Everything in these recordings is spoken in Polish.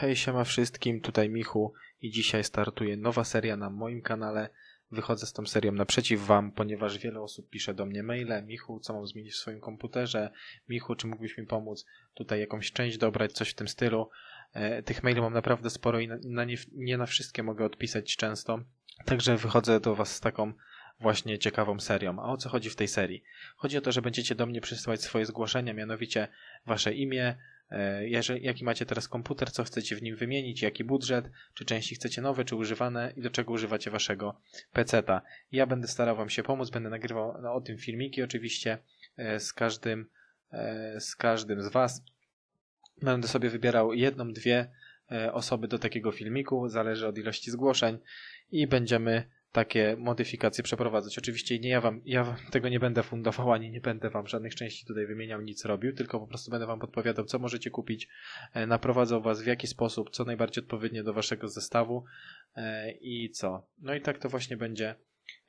Hej, siema wszystkim, tutaj Michu i dzisiaj startuje nowa seria na moim kanale. Wychodzę z tą serią naprzeciw Wam, ponieważ wiele osób pisze do mnie maile. Michu, co mam zmienić w swoim komputerze? Michu, czy mógłbyś mi pomóc tutaj jakąś część dobrać, coś w tym stylu? E, tych maili mam naprawdę sporo i na, na nie, nie na wszystkie mogę odpisać często. Także wychodzę do Was z taką właśnie ciekawą serią. A o co chodzi w tej serii? Chodzi o to, że będziecie do mnie przysyłać swoje zgłoszenia, mianowicie Wasze imię, Jeżeli, jaki macie teraz komputer, co chcecie w nim wymienić, jaki budżet, czy części chcecie nowe, czy używane i do czego używacie waszego PC-ta. Ja będę starał wam się pomóc, będę nagrywał no, o tym filmiki oczywiście e, z każdym, e, z każdym z was. Będę sobie wybierał jedną, dwie e, osoby do takiego filmiku, zależy od ilości zgłoszeń i będziemy takie modyfikacje przeprowadzać. Oczywiście nie ja wam, ja tego nie będę fundował, ani nie będę wam żadnych części tutaj wymieniał, nic robił, tylko po prostu będę wam podpowiadał, co możecie kupić, e, naprowadzał was w jaki sposób, co najbardziej odpowiednie do waszego zestawu e, i co. No i tak to właśnie będzie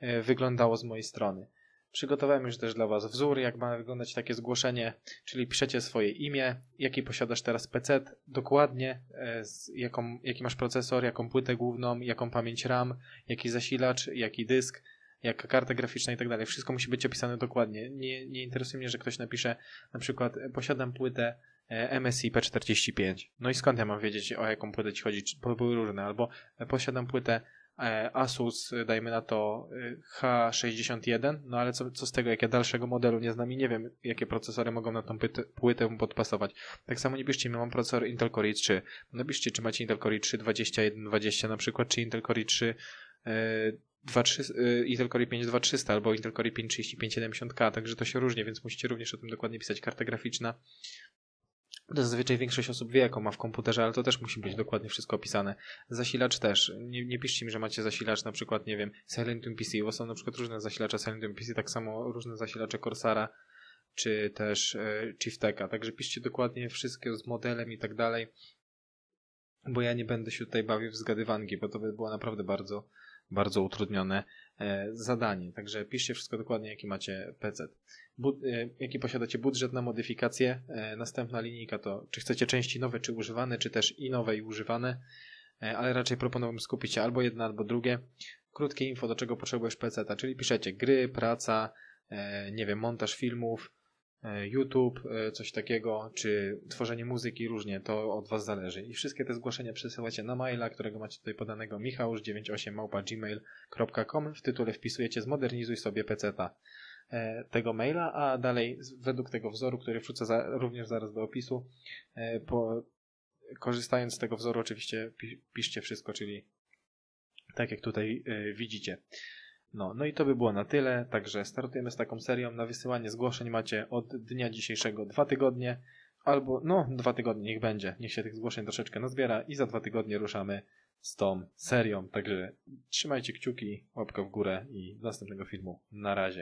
e, wyglądało z mojej strony. Przygotowałem już też dla Was wzór, jak ma wyglądać takie zgłoszenie, czyli piszecie swoje imię, jaki posiadasz teraz PC, dokładnie, e, jaką, jaki masz procesor, jaką płytę główną, jaką pamięć RAM, jaki zasilacz, jaki dysk, jaka karta graficzna i tak dalej. Wszystko musi być opisane dokładnie. Nie, nie interesuje mnie, że ktoś napisze na przykład e, posiadam płytę e, MSI P45. No i skąd ja mam wiedzieć, o jaką płytę ci chodzi? Czy- były różne. Albo posiadam płytę Asus, e, dajmy na to e, H61, no ale co, co z tego, jak ja dalszego modelu nie znam i nie wiem, jakie procesory mogą na tą płytę, płytę podpasować. Tak samo nie piszcie mam procesor Intel Core i3. Napiszcie, czy macie Intel Core i3 2120 na przykład, czy Intel Core i3 e, 2300, e, Intel Core i5 2300 albo Intel Core i5 3570K, także to się różni, więc musicie również o tym dokładnie pisać. Karta graficzna zazwyczaj większość osób wie, jaką ma w komputerze, ale to też musi być dokładnie wszystko opisane. Zasilacz też. Nie, nie piszcie mi, że macie zasilacz na przykład, nie wiem, Silentium PC, bo są na przykład różne zasilacze Silentium PC, tak samo różne zasilacze Corsara, czy też e, Chiefteka. Także piszcie dokładnie wszystkie z modelem i tak dalej, bo ja nie będę się tutaj bawił w zgadywanki, bo to by było naprawdę bardzo, bardzo utrudnione e, zadanie. Także piszcie wszystko dokładnie, jaki macie PC. Bu- e, jaki posiadacie budżet na modyfikację. E, następna linijka to, czy chcecie części nowe, czy używane, czy też i nowe, i używane, ale raczej proponowałbym skupić się albo jedno, albo drugie. Krótkie info, do czego potrzebujesz PC, czyli piszecie gry, praca, nie wiem, montaż filmów, YouTube, e, coś takiego, czy tworzenie muzyki, różnie, to od Was zależy. I wszystkie te zgłoszenia przesyłacie na maila, którego macie tutaj podanego michausz98 W tytule wpisujecie zmodernizuj sobie PC-ta e, tego maila, a dalej według tego wzoru, który wrzucę za, również zaraz do opisu, e, po, korzystając z tego wzoru oczywiście pi, piszcie wszystko, czyli tak jak tutaj e, widzicie. No, no i to by było na tyle, także startujemy z taką serią. Na wysyłanie zgłoszeń macie od dnia dzisiejszego dwa tygodnie, albo no dwa tygodnie niech będzie, niech się tych zgłoszeń troszeczkę nazbiera i za dwa tygodnie ruszamy z tą serią. Także trzymajcie kciuki, łapka w górę i do następnego filmu. Na razie.